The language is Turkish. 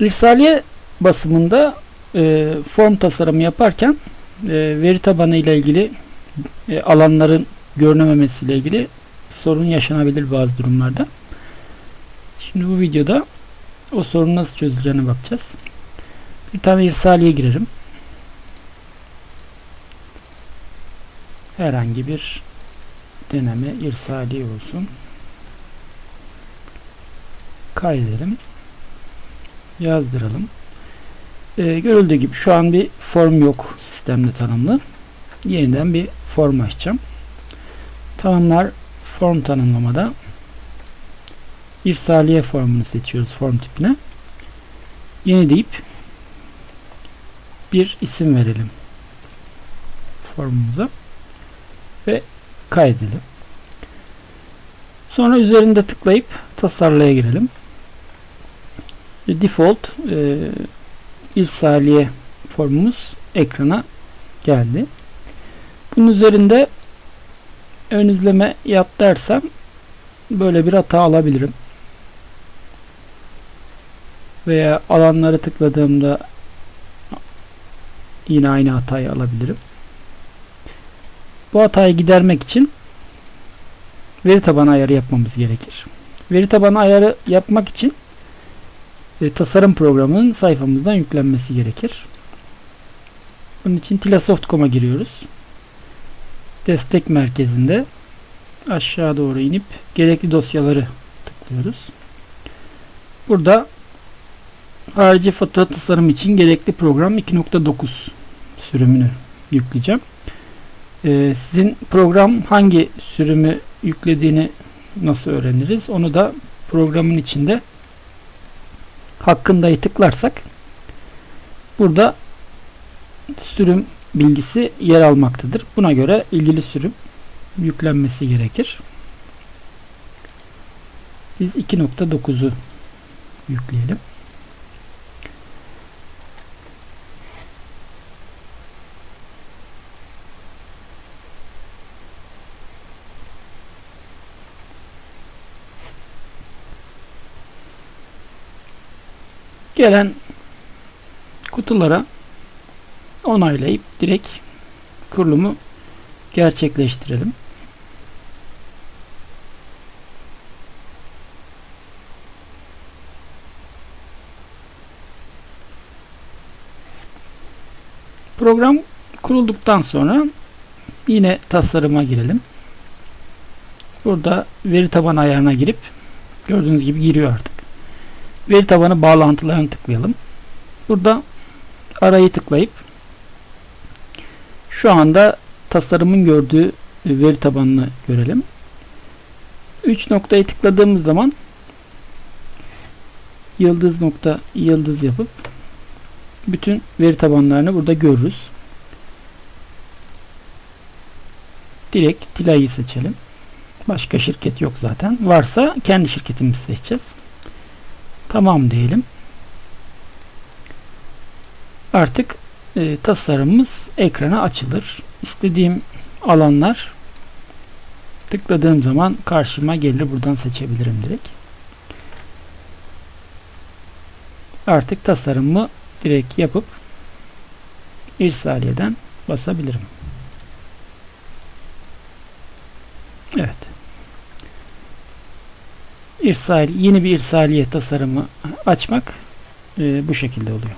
İrsaliye basımında e, form tasarımı yaparken e, veri tabanı ile ilgili e, alanların görünememesi ile ilgili sorun yaşanabilir bazı durumlarda. Şimdi bu videoda o sorun nasıl çözüleceğine bakacağız. Bir tane irsaliye girerim. Herhangi bir deneme irsaliye olsun. Kaydedelim. Yazdıralım. Ee, görüldüğü gibi şu an bir form yok sistemde tanımlı. Yeniden bir form açacağım. Tanımlar form tanımlamada irsaliye formunu seçiyoruz form tipine. Yeni deyip bir isim verelim formumuza ve kaydedelim. Sonra üzerinde tıklayıp tasarlaya girelim. Default e, irsaliye formumuz ekrana geldi. Bunun üzerinde ön izleme yap dersem böyle bir hata alabilirim. Veya alanları tıkladığımda yine aynı hatayı alabilirim. Bu hatayı gidermek için veri tabanı ayarı yapmamız gerekir. Veri tabanı ayarı yapmak için e, tasarım programının sayfamızdan yüklenmesi gerekir. Bunun için tilasoft.com'a giriyoruz. Destek merkezinde aşağı doğru inip gerekli dosyaları tıklıyoruz. Burada harici fatura tasarım için gerekli program 2.9 sürümünü yükleyeceğim. Ee, sizin program hangi sürümü yüklediğini nasıl öğreniriz? Onu da programın içinde hakkındayı tıklarsak burada sürüm bilgisi yer almaktadır. Buna göre ilgili sürüm yüklenmesi gerekir. Biz 2.9'u yükleyelim. Gelen kutulara onaylayıp direkt kurulumu gerçekleştirelim. Program kurulduktan sonra yine tasarıma girelim. Burada veri tabanı ayarına girip gördüğünüz gibi giriyor artık. Veri tabanı bağlantılarını tıklayalım. Burada arayı tıklayıp şu anda tasarımın gördüğü veri tabanını görelim. 3 noktayı tıkladığımız zaman yıldız nokta yıldız yapıp bütün veri tabanlarını burada görürüz. Direkt Tila'yı seçelim. Başka şirket yok zaten. Varsa kendi şirketimizi seçeceğiz. Tamam diyelim. Artık e, tasarımımız ekrana açılır. İstediğim alanlar tıkladığım zaman karşıma gelir. Buradan seçebilirim direkt. Artık tasarımımı direkt yapıp irsaliyeden basabilirim. İrsal, yeni bir irsaliye tasarımı açmak e, bu şekilde oluyor.